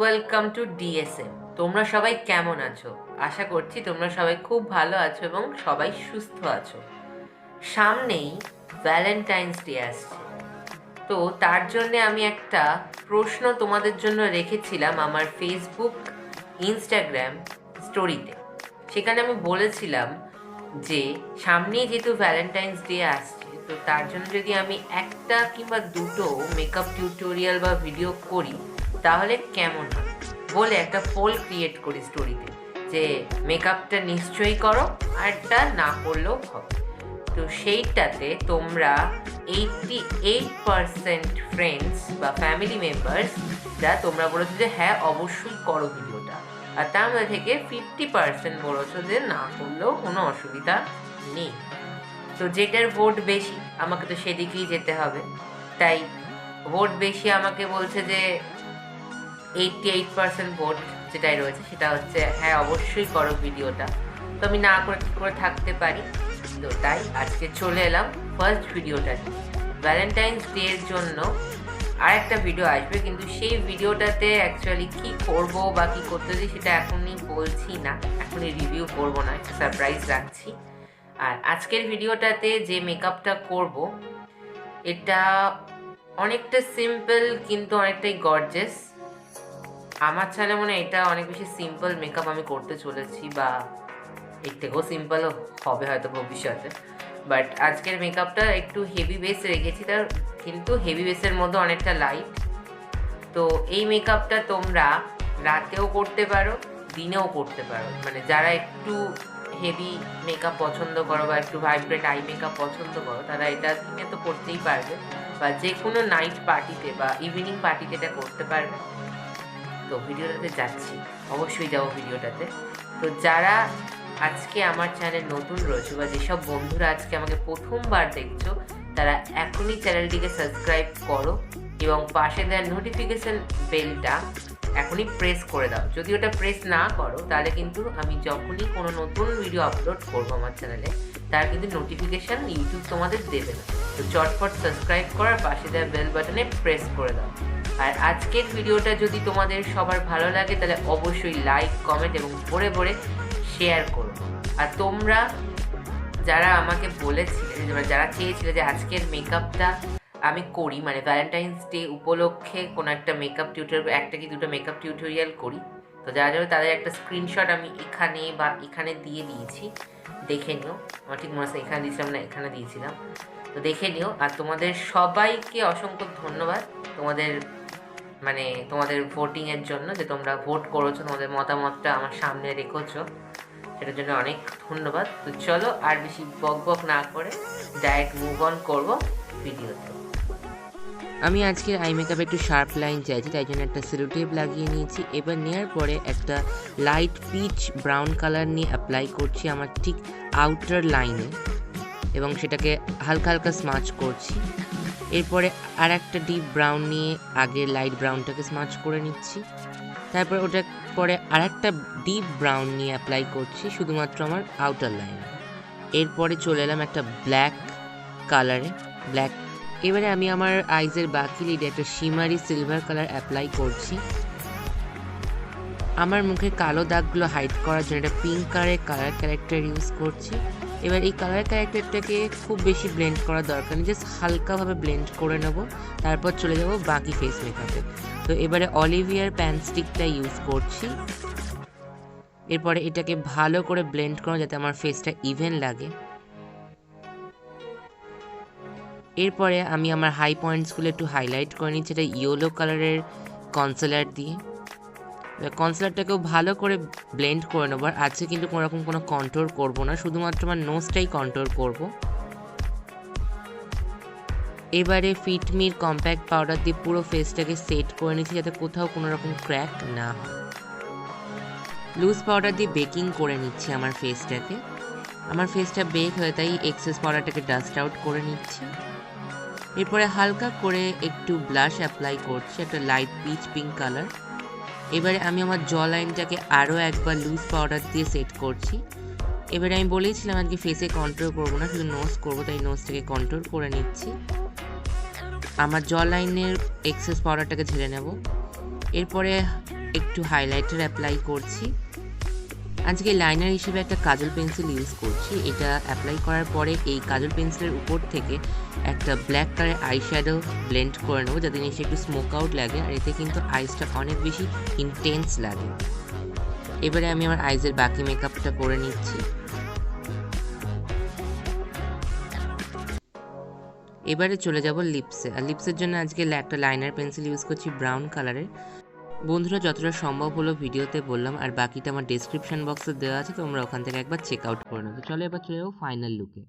Welcome to DSM তোমরা সবাই কেমন আছো? আশা করছি তোমরা সবাই খুব ভালো আছো এবং সবাই সুস্থ আছো। সামনেই ভ্যালেন্টাইন্স ডে আসছে। তো তার জন্যে আমি একটা প্রশ্ন তোমাদের জন্য রেখেছিলাম আমার ফেসবুক ইনস্টাগ্রাম স্টোরিতে সেখানে আমি বলেছিলাম যে, সামনেই যেহেতু ভ্যালেন্টাইন্স ডে আসছে, তো তার জন্য যদি আমি একটা কিংবা দুটো মেকআপ টিউটোরিয়াল বা ভিডিও করি তাহলে কেমন হয়? বলে একটা পোল ক্রিয়েট করি স্টোরিতে যে মেকআপটা নিশ্চয়ই করো আর এটা না করলেও হবে। তো সেইটাতে তোমরা এইটটি এইট পারসেন্ট ফ্রেন্ডস বা ফ্যামিলি মেম্বার্স যা তোমরা বলেছ যে হ্যাঁ অবশ্যই করো ভিডিওটা। আর তার মধ্যে থেকে ফিফটি পার্সেন্ট বলেছ যে, না করলেও কোনো অসুবিধা নেই। তো যেটার ভোট বেশি, আমাকে তো সেদিকেই যেতে হবে। তাই ভোট বেশি আমাকে বলছে যে এইটটি এইট পার্সেন্ট ভোট যেটাই রয়েছে, সেটা হচ্ছে হ্যাঁ অবশ্যই করো ভিডিওটা। তো আমি না করে করে থাকতে পারি। তো তাই আজকে চলে এলাম ফার্স্ট ভিডিওটা ভ্যালেন্টাইন্স ডের জন্য আর একটা ভিডিও আসবে, কিন্তু সেই ভিডিওটাতে অ্যাকচুয়ালি কি করব বা কি করতে দিই সেটা এখনই বলছি না। এখনই রিভিউ করব না, একটা সারপ্রাইজ রাখছি। আর আজকের ভিডিওটাতে যে মেকআপটা করব, এটা অনেকটা সিম্পল কিন্তু অনেকটাই গর্জেস আমার চ্যানেলে মনে এটা অনেক বেশি সিম্পল মেকআপ আমি করতে চলেছি বা এর থেকেও সিম্পলও হবে হয়তো ভবিষ্যতে। বাট আজকের মেকআপটা একটু হেভি বেস রেখেছি, তার কিন্তু হেভি বেসের মধ্যে অনেকটা লাইট তো এই মেকআপটা তোমরা রাতেও করতে পারো, দিনেও করতে পারো। মানে যারা একটু হেভি মেকআপ পছন্দ করো বা একটু ভাইব্রেন্ট আই মেকআপ পছন্দ করো, তারা এটা দিনে তো করতেই পারবে। বা যে কোনো নাইট পার্টিতে বা ইভিনিং পার্টিতে এটা করতে পারবে। তো ভিডিওটাতে যাচ্ছি। অবশ্যই যাব ভিডিওটাতে। তো যারা আজকে আমার চ্যানেল নতুন রয়েছে বা যেসব বন্ধুরা আজকে আমাকে প্রথমবার দেখছ, তারা এখনই চ্যানেলটিকে সাবস্ক্রাইব করো এবং পাশে দেওয়া নোটিফিকেশান বেলটা এখনই প্রেস করে দাও। যদি ওটা প্রেস না করো, তাহলে কিন্তু আমি যখনই কোনো নতুন ভিডিও আপলোড করব আমার চ্যানেলে তার কিন্তু নোটিফিকেশান ইউটিউব তোমাদের দেবে না। তো চটপট সাবস্ক্রাইব করার পাশে দেওয়া বেল বাটনে প্রেস করে দাও। আর আজকের ভিডিওটা যদি তোমাদের সবার ভালো লাগে, তাহলে অবশ্যই লাইক কমেন্ট এবং ভরে ভরে শেয়ার করো। আর তোমরা যারা আমাকে বলেছিলে যারা চেয়েছিলে যে আজকের মেকআপটা আমি করি মানে ভ্যালেন্টাইন্স ডে উপলক্ষে কোনো একটা মেকআপ টিউটোরিয়াল একটা কি দুটো মেকআপ টিউটোরিয়াল করি, তো যারা যারা তাদের একটা স্ক্রিনশট আমি এখানে বা এখানে দিয়ে দিয়েছি, দেখে নিও। আমার ঠিক মনে আছে, এখানে দিয়েছিলাম না, এখানে দিয়েছিলাম। তো দেখে নিও। আর তোমাদের সবাইকে অসংখ্য ধন্যবাদ। তোমাদের মানে তোমাদের ভোটিংয়ের জন্য যে তোমরা ভোট করেছ, তোমাদের মতামতটা আমার সামনে রেখেছো। সেটার জন্য অনেক ধন্যবাদ। তো চলো আর বেশি বক বক না করে ডাইরেক্ট মুভ অন করব ভিডিওতে। আমি আজকের আই মেকআপে একটু শার্প লাইন চাইছি, তাই জন্য একটা সেলোটেপ লাগিয়ে নিয়েছি। এবার নেওয়ার পরে একটা লাইট পিচ ব্রাউন কালার নিয়ে অ্যাপ্লাই করছি আমার ঠিক আউটার লাইনে এবং সেটাকে হালকা হালকা স্মাচ করছি। এরপরে আর একটা ডিপ ব্রাউন নিয়ে আগে লাইট ব্রাউনটাকে স্মাচ করে নিচ্ছি। তারপর ওটা পরে আর একটা ডিপ ব্রাউন নিয়ে অ্যাপ্লাই করছি, শুধুমাত্র আমার আউটার লাইন এরপরে চলে এলাম একটা ব্ল্যাক কালারে ব্ল্যাক এবারে আমি আমার আইজের বাকি লিডে একটা শিমারি সিলভার কালার অ্যাপ্লাই করছি। আমার মুখে কালো দাগগুলো হাইড করার জন্য একটা পিঙ্ক কালারের কালার ক্যারেক্টার ইউজ করছি। এবার এই কালার ক্যারেক্টারটাকে খুব বেশি ব্লেন্ড করার দরকার নেই জাস্ট হালকাভাবে ব্লেন্ড করে নেব, তারপর চলে যাব বাকি ফেস মেকআপে তো এবারে অলিভিয়ার প্যান স্টিকটা ইউজ করছি। এরপরে এটাকে ভালো করে ব্লেন্ড করো যাতে আমার ফেসটা ইভেন লাগে। এরপরে আমি আমার হাই পয়েন্টসগুলো একটু হাইলাইট করে নিচ্ছি, এটা ইয়েলো কালারের কনসিলার দিয়ে। কনসিলারটাকেও ভালো করে ব্লেন্ড করে নেব। আর আজকে কিন্তু কোনোরকম কোনো কন্ট্রোল করব না, শুধুমাত্র আমার নোজটাই কন্ট্রোল করব। এবারে ফিটমির কম্প্যাক্ট পাউডার দিয়ে পুরো ফেসটাকে সেট করে নিচ্ছি যাতে কোথাও কোনো রকম ক্র্যাক না হয়। লুজ পাউডার দিয়ে বেকিং করে নিচ্ছি আমার ফেসটাকে আমার ফেসটা বেক হয়ে তাই এক্সেস পাউডারটাকে ডাস্ট আউট করে নিচ্ছি। এরপরে হালকা করে একটু ব্লাশ অ্যাপ্লাই করছি, একটা লাইট পিচ পিঙ্ক কালার এবারে আমি আমার জ লাইনটাকে আরও একবার লুজ পাউডার দিয়ে সেট করছি। এবারে আমি বলেছিলাম আজকে ফেসে কন্ট্রোল করব না, শুধু নোজ করব, তাই নোজটাকে কন্ট্রোল করে নিচ্ছি। আমার জ লাইনের এক্সেস পাউডারটাকে ঝেড়ে নেব। এরপরে একটু হাইলাইটার অ্যাপ্লাই করছি। আজকে লাইনার হিসেবে একটা কাজল পেন্সিল ইউজ করছি। এটা অ্যাপ্লাই করার পরে এই কাজল পেন্সিলের উপর থেকে একটা black colour eye shadow blend করে নেব, যাতে নিচে একটু স্মোক আউট লাগে, আর এতে কিন্তু আইসটা অনেক বেশি ইন্টেন্স লাগে। এবারে আমি আমার আইজের বাকি মেকআপটা করে নিচ্ছি। এবারে চলে যাব লিপসে আর লিপসের জন্য আজকে একটা লাইনার পেন্সিল ইউজ করছি ব্রাউন কালারের বন্ধুরা, যতটা সম্ভব হলো ভিডিওতে বললাম, আর বাকিটা আমার ডেসক্রিপশন বক্সে দেওয়া আছে, তোমরা ওখান থেকে একবার চেক আউট করে নেবে। চলো এবার চলে যাব ফাইনাল লুকে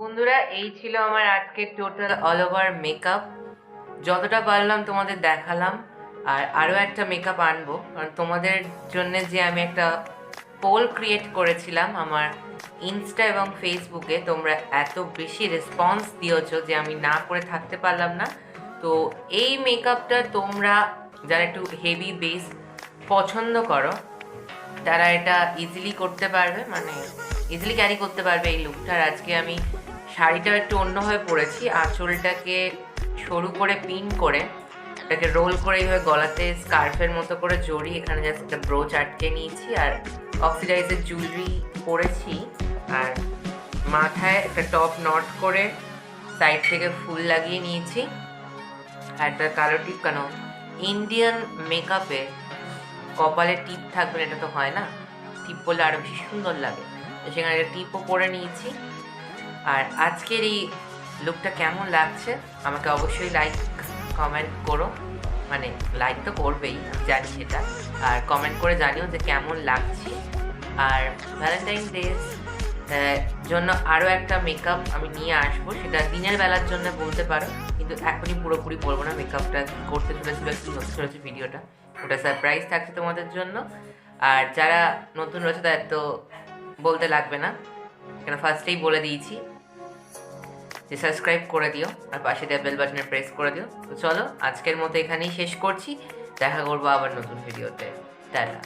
বন্ধুরা, এই ছিল আমার আজকের টোটাল অল ওভার মেকআপ যতটা পারলাম তোমাদের দেখালাম, আর আরও একটা মেকআপ আনব, কারণ তোমাদের জন্য যে আমি একটা পোল ক্রিয়েট করেছিলাম আমার ইনস্টা এবং ফেসবুকে তোমরা এত বেশি রেসপন্স দিয়েছ যে আমি না করে থাকতে পারলাম না। তো এই মেকআপটা তোমরা যারা একটু হেভি বেস পছন্দ করো, তারা এটা ইজিলি করতে পারবে মানে ইজিলি ক্যারি করতে পারবে এই লুকটা আর আজকে আমি শাড়িটা একটু অন্যভাবে পরেছি, আঁচলটাকে সরু করে পিন করে, এটাকে রোল করে এইভাবে গলাতে স্কার্ফের মতো করে জড়ি এখানে জাস্ট একটা ব্রোচ আটকে নিয়েছি আর অক্সিডাইজের জুয়েলারি পরেছি আর মাথায় একটা টপ নট করে সাইড থেকে ফুল লাগিয়ে নিয়েছি আর একটা কালো টিপ কেন ইন্ডিয়ান মেকআপে কপালে টিপ থাকবে এটা তো হয় না টিপ পরলে আরও বেশি সুন্দর লাগে। সেখানে একটা টিপও পরে নিয়েছি। আর আজকের এই লুকটা কেমন লাগছে, আমাকে অবশ্যই লাইক কমেন্ট করো। মানে লাইক তো করবেই, জানি সেটা। আর কমেন্ট করে জানিও যে কেমন লাগছে। আর ভ্যালেন্টাইন ডেজ জন্য আরও একটা মেকআপ আমি নিয়ে আসব। সেটা দিনের বেলার জন্য বলতে পারো, কিন্তু এখনই পুরোপুরি বলব না মেকআপটা করতে চলেছিল একটু হতে চলেছে ভিডিওটা ওটা সারপ্রাইজ থাকছে তোমাদের জন্য। আর যারা নতুন রয়েছে তাদের তো বলতে লাগবে না। কেন ফার্স্টেই বলে দিয়েছি যে সাবস্ক্রাইব করে দিও, আর পাশে দেওয়া বেল বাটনে প্রেস করে দিও। তো চলো, আজকের মতো এখানেই শেষ করছি। দেখা করব আবার নতুন ভিডিওতে টাটা।